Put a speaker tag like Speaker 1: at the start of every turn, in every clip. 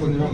Speaker 1: కొంచెం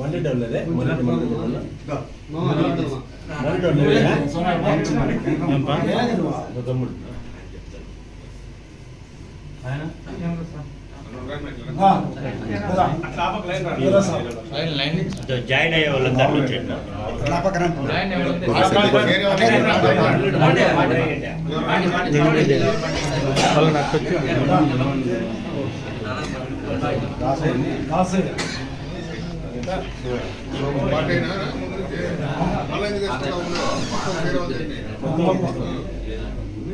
Speaker 2: మండి డబ్బులదే మండి మండి మండి డబ్బులదే తమ్ముడు
Speaker 3: జాయిన్ అయ్యే వాళ్ళందరూ వచ్చేయండి
Speaker 1: వాళ్ళని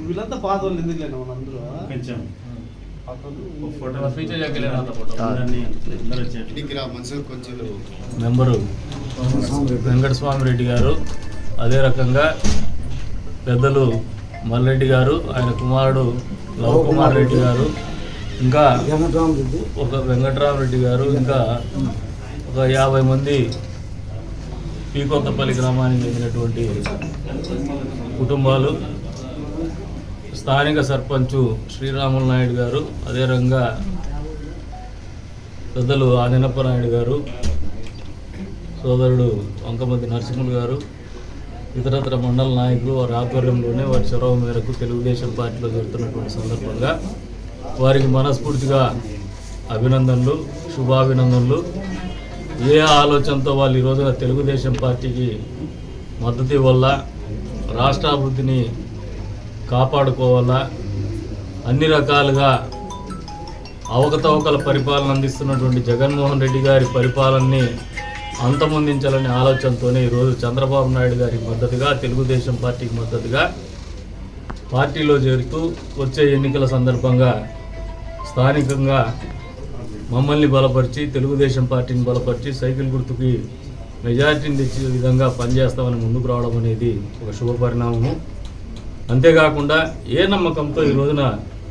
Speaker 4: వీళ్ళంతా పాత వాళ్ళు ఎందుకు లేనా అందరూ
Speaker 2: కొంచెం
Speaker 5: మెంబరు వెంకటస్వామి రెడ్డి గారు. అదే రకంగా పెద్దలు మల్లెడ్డి గారు ఆయన కుమారుడు లవ్ కుమార్ రెడ్డి గారు ఇంకా ఒక వెంకటరామరెడ్డి గారు ఇంకా ఒక యాభై మంది పీకొత్తపల్లి గ్రామానికి చెందినటువంటి కుటుంబాలు స్థానిక సర్పంచు శ్రీరాములు నాయుడు గారు అదే రకంగా పెద్దలు ఆదినప్ప నాయుడు గారు సోదరుడు వంకమతి నరసింహులు గారు ఇతరత్ర మండల నాయకులు వారి ఆధ్వర్యంలోనే వారి చొరవ మేరకు తెలుగుదేశం పార్టీలో జరుగుతున్నటువంటి సందర్భంగా వారికి మనస్ఫూర్తిగా అభినందనలు శుభాభినందనలు. ఏ ఆలోచనతో వాళ్ళు ఈ రోజున తెలుగుదేశం పార్టీకి మద్దతు వల్ల రాష్ట్రాభివృద్ధిని కాపాడుకోవాలా అన్ని రకాలుగా అవకతవకల పరిపాలన అందిస్తున్నటువంటి జగన్మోహన్ రెడ్డి గారి పరిపాలనని అంతమొందించాలనే ఆలోచనతోనే ఈరోజు చంద్రబాబు నాయుడు గారికి మద్దతుగా తెలుగుదేశం పార్టీకి మద్దతుగా పార్టీలో చేరుతూ వచ్చే ఎన్నికల సందర్భంగా స్థానికంగా మమ్మల్ని బలపరిచి తెలుగుదేశం పార్టీని బలపరిచి సైకిల్ గుర్తుకి మెజారిటీని తెచ్చే విధంగా పనిచేస్తామని ముందుకు రావడం అనేది ఒక శుభ పరిణామము. అంతేకాకుండా ఏ నమ్మకంతో ఈ రోజున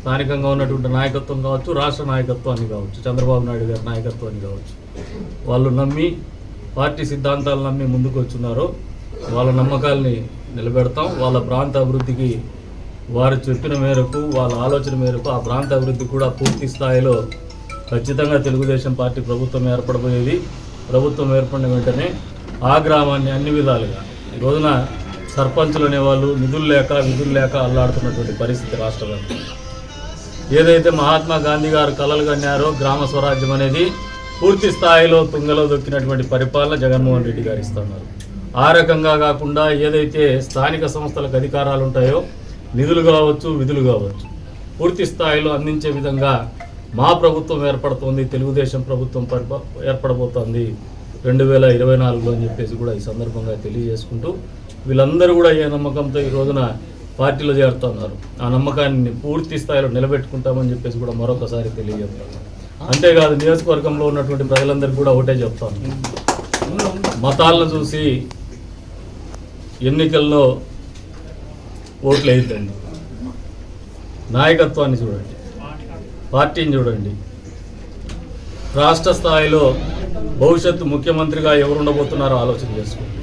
Speaker 5: స్థానికంగా ఉన్నటువంటి నాయకత్వం కావచ్చు రాష్ట్ర నాయకత్వాన్ని కావచ్చు చంద్రబాబు నాయుడు గారి నాయకత్వాన్ని కావచ్చు వాళ్ళు నమ్మి పార్టీ సిద్ధాంతాలు నమ్మి ముందుకు వచ్చున్నారో వాళ్ళ నమ్మకాల్ని నిలబెడతాం. వాళ్ళ ప్రాంత అభివృద్ధికి వారు చెప్పిన మేరకు వాళ్ళ ఆలోచన మేరకు ఆ ప్రాంత అభివృద్ధి కూడా పూర్తి స్థాయిలో ఖచ్చితంగా తెలుగుదేశం పార్టీ ప్రభుత్వం ఏర్పడబోయేది. ప్రభుత్వం ఏర్పడిన వెంటనే ఆ గ్రామాన్ని అన్ని విధాలుగా ఈ రోజున సర్పంచులు అనేవాళ్ళు నిధులు లేక విధులు లేక అల్లాడుతున్నటువంటి పరిస్థితి రాష్ట్రంలో. ఏదైతే మహాత్మా గాంధీ గారు కలలు కన్నారో గ్రామ స్వరాజ్యం అనేది పూర్తి స్థాయిలో తుంగలో దొక్కినటువంటి పరిపాలన జగన్మోహన్ రెడ్డి గారు ఇస్తున్నారు ఆ రకంగా కాకుండా ఏదైతే స్థానిక సంస్థలకు అధికారాలు ఉంటాయో నిధులు కావచ్చు విధులు కావచ్చు పూర్తి స్థాయిలో అందించే విధంగా మా ప్రభుత్వం ఏర్పడుతోంది తెలుగుదేశం ప్రభుత్వం పరిప ఏర్పడబోతోంది రెండు వేల ఇరవై నాలుగులో అని చెప్పేసి కూడా ఈ సందర్భంగా తెలియజేసుకుంటూ వీళ్ళందరూ కూడా ఏ నమ్మకంతో ఈ రోజున పార్టీలో చేరుతున్నారు. ఆ నమ్మకాన్ని పూర్తి స్థాయిలో నిలబెట్టుకుంటామని చెప్పేసి కూడా మరొకసారి తెలియజేస్తున్నారు అంతేకాదు నియోజకవర్గంలో ఉన్నటువంటి ప్రజలందరికీ కూడా ఒకటే చెప్తాను మతాలను చూసి ఎన్నికల్లో ఓట్లు వేయద్దండి నాయకత్వాన్ని చూడండి. పార్టీని చూడండి. రాష్ట్ర స్థాయిలో భవిష్యత్తు ముఖ్యమంత్రిగా ఎవరు ఉండబోతున్నారో ఆలోచన చేసుకోండి.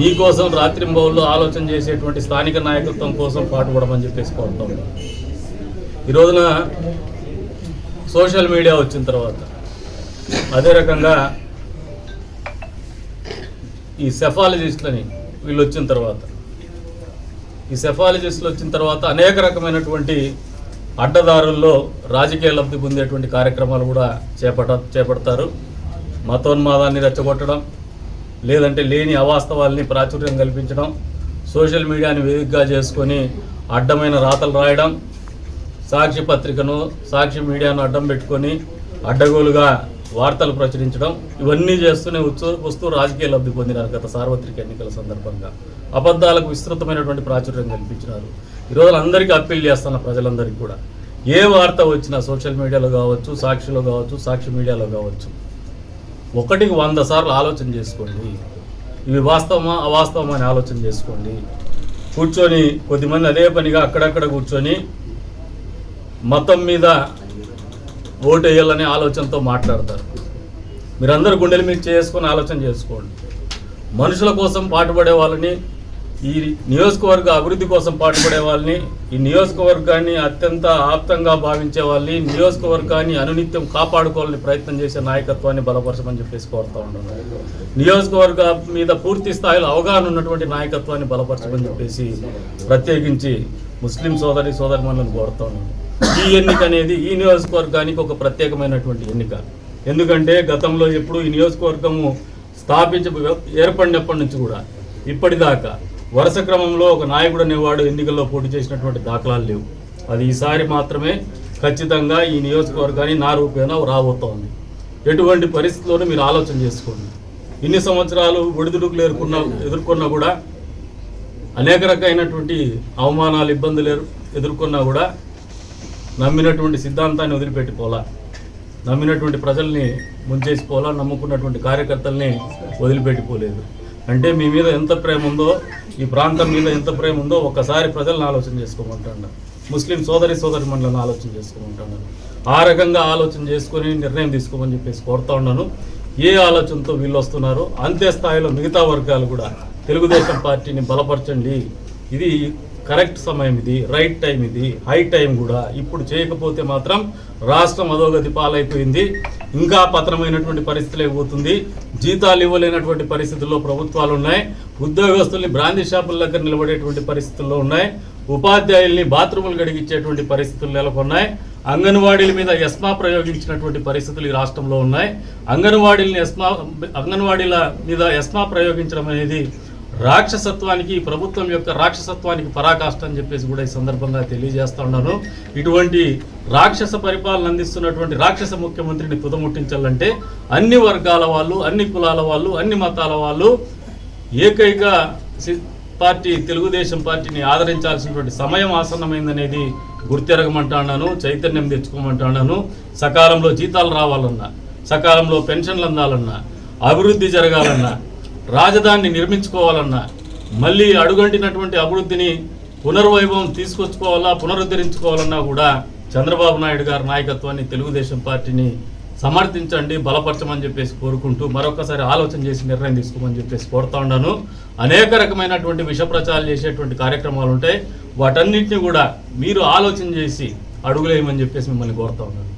Speaker 5: మీకోసం రాత్రింబౌల్లో ఆలోచన చేసేటువంటి స్థానిక నాయకత్వం కోసం పాటుపడమని చెప్పేసి కోరుతాం ఈ రోజున సోషల్ మీడియా వచ్చిన తర్వాత అదే రకంగా ఈ సెఫాలజిస్ట్లని వీళ్ళు వచ్చిన తర్వాత. ఈ సెఫాలజిస్టులు వచ్చిన తర్వాత అనేక రకమైనటువంటి అడ్డదారుల్లో రాజకీయ లబ్ధి పొందేటువంటి కార్యక్రమాలు కూడా చేపట చేపడతారు. మతోన్మాదాన్ని రెచ్చగొట్టడం లేదంటే లేని అవాస్తవాల్ని ప్రాచుర్యం కల్పించడం సోషల్ మీడియాని వేదికగా చేసుకొని అడ్డమైన రాతలు రాయడం సాక్షి పత్రికను సాక్షి మీడియాను అడ్డం పెట్టుకొని అడ్డగోలుగా వార్తలు ప్రచురించడం ఇవన్నీ చేస్తూనే వచ్చు వస్తూ రాజకీయ లబ్ధి పొందినారు గత సార్వత్రిక ఎన్నికల సందర్భంగా. అబద్ధాలకు విస్తృతమైనటువంటి ప్రాచుర్యం కల్పించినారు. ఈరోజు అందరికీ అప్పీల్ చేస్తున్న ప్రజలందరికీ కూడా. ఏ వార్త వచ్చినా సోషల్ మీడియాలో కావచ్చు సాక్షిలో కావచ్చు సాక్షి మీడియాలో కావచ్చు. ఒకటికి వంద సార్లు ఆలోచన చేసుకోండి. ఇవి వాస్తవమా అవాస్తవమా అని ఆలోచన చేసుకోండి. కూర్చొని కొద్దిమంది అదే పనిగా అక్కడక్కడ కూర్చొని మతం మీద ఓటు వేయాలనే ఆలోచనతో మాట్లాడతారు. మీరందరూ గుండెలు మీద చేసుకొని ఆలోచన చేసుకోండి. మనుషుల కోసం పాటుపడే వాళ్ళని ఈ నియోజకవర్గ అభివృద్ధి కోసం పాటుపడే వాళ్ళని ఈ నియోజకవర్గాన్ని అత్యంత ఆప్తంగా భావించే వాళ్ళని నియోజకవర్గాన్ని అనునిత్యం కాపాడుకోవాలని ప్రయత్నం చేసే నాయకత్వాన్ని బలపరచమని చెప్పేసి కోరుతా ఉన్నాను. నియోజకవర్గ మీద పూర్తి స్థాయిలో అవగాహన ఉన్నటువంటి నాయకత్వాన్ని బలపరచమని చెప్పేసి ప్రత్యేకించి ముస్లిం సోదరి సోదరిమణులను కోరుతా ఉన్నాను. ఈ ఎన్నిక అనేది ఈ నియోజకవర్గానికి ఒక ప్రత్యేకమైనటువంటి ఎన్నిక. ఎందుకంటే గతంలో ఎప్పుడు ఈ నియోజకవర్గము స్థాపించ ఏర్పడినప్పటి నుంచి కూడా ఇప్పటిదాకా వరుస క్రమంలో ఒక నాయకుడు అనేవాడు ఎన్నికల్లో పోటీ చేసినటువంటి దాఖలాలు లేవు. అది ఈసారి మాత్రమే ఖచ్చితంగా ఈ నియోజకవర్గాన్ని నా రూపేణా రాబోతోంది. ఎటువంటి పరిస్థితుల్లోనూ మీరు ఆలోచన చేసుకోండి. ఇన్ని సంవత్సరాలు ఒడిదుడుకులు ఎదుర్కొన్నా ఎదుర్కొన్నా కూడా అనేక రకమైనటువంటి అవమానాలు ఇబ్బందులు ఎదుర్కొన్నా కూడా నమ్మినటువంటి సిద్ధాంతాన్ని వదిలిపెట్టిపోలా. నమ్మినటువంటి ప్రజల్ని ముంచేసిపోలా. నమ్ముకున్నటువంటి కార్యకర్తల్ని వదిలిపెట్టిపోలేదు. అంటే మీ మీద ఎంత ప్రేమ ఉందో ఈ ప్రాంతం మీద ఎంత ప్రేమ ఉందో ఒక్కసారి ప్రజలను ఆలోచన చేసుకోమంటాను ముస్లిం సోదరి సోదరి మండలను ఆలోచన చేసుకోమంటాను ఆ రకంగా ఆలోచన చేసుకొని నిర్ణయం తీసుకోమని చెప్పేసి కోరుతా ఉన్నాను. ఏ ఆలోచనతో వీళ్ళు వస్తున్నారో అంతే స్థాయిలో మిగతా వర్గాలు కూడా తెలుగుదేశం పార్టీని బలపరచండి. ఇది కరెక్ట్ సమయం ఇది రైట్ టైం ఇది హై టైం కూడా. ఇప్పుడు చేయకపోతే మాత్రం రాష్ట్రం అధోగతి పాలైపోయింది. ఇంకా పతనమైనటువంటి పరిస్థితులు అయిపోతుంది. జీతాలు ఇవ్వలేనటువంటి పరిస్థితుల్లో ప్రభుత్వాలు ఉన్నాయి. ఉద్యోగస్తుల్ని బ్రాందీ షాపుల దగ్గర నిలబడేటువంటి పరిస్థితుల్లో ఉన్నాయి. ఉపాధ్యాయుల్ని బాత్రూములు గడిగించేటువంటి పరిస్థితులు నెలకొన్నాయి. అంగన్వాడీల మీద ఎస్మా ప్రయోగించినటువంటి పరిస్థితులు ఈ రాష్ట్రంలో ఉన్నాయి. అంగన్వాడీలని ఎస్మా అంగన్వాడీల మీద ఎస్మా ప్రయోగించడం అనేది రాక్షసత్వానికి ప్రభుత్వం యొక్క రాక్షసత్వానికి పరాకాష్ట అని చెప్పేసి కూడా ఈ సందర్భంగా తెలియజేస్తా ఉన్నాను. ఇటువంటి రాక్షస పరిపాలన అందిస్తున్నటువంటి రాక్షస ముఖ్యమంత్రిని తుదముట్టించాలంటే అన్ని వర్గాల వాళ్ళు అన్ని కులాల వాళ్ళు అన్ని మతాల వాళ్ళు ఏకైక పార్టీ తెలుగుదేశం పార్టీని ఆదరించాల్సినటువంటి సమయం ఆసన్నమైందనేది గుర్తెరగమంటున్నాను చైతన్యం తెచ్చుకోమంటాను సకాలంలో జీతాలు రావాలన్నా సకాలంలో పెన్షన్లు అందాలన్నా అభివృద్ధి జరగాలన్నా రాజధానిని నిర్మించుకోవాలన్నా మళ్ళీ అడుగంటినటువంటి అభివృద్ధిని పునర్వైభవం తీసుకొచ్చుకోవాలా పునరుద్ధరించుకోవాలన్నా కూడా చంద్రబాబు నాయుడు గారి నాయకత్వాన్ని తెలుగుదేశం పార్టీని సమర్థించండి బలపరచమని చెప్పేసి కోరుకుంటూ మరొకసారి ఆలోచన చేసి నిర్ణయం తీసుకోమని చెప్పేసి కోరుతా ఉన్నాను. అనేక రకమైనటువంటి విష ప్రచారాలు చేసేటువంటి కార్యక్రమాలు ఉంటాయి. వాటన్నింటినీ కూడా మీరు ఆలోచన చేసి అడుగులేయమని చెప్పేసి మిమ్మల్ని కోరుతా ఉన్నాను.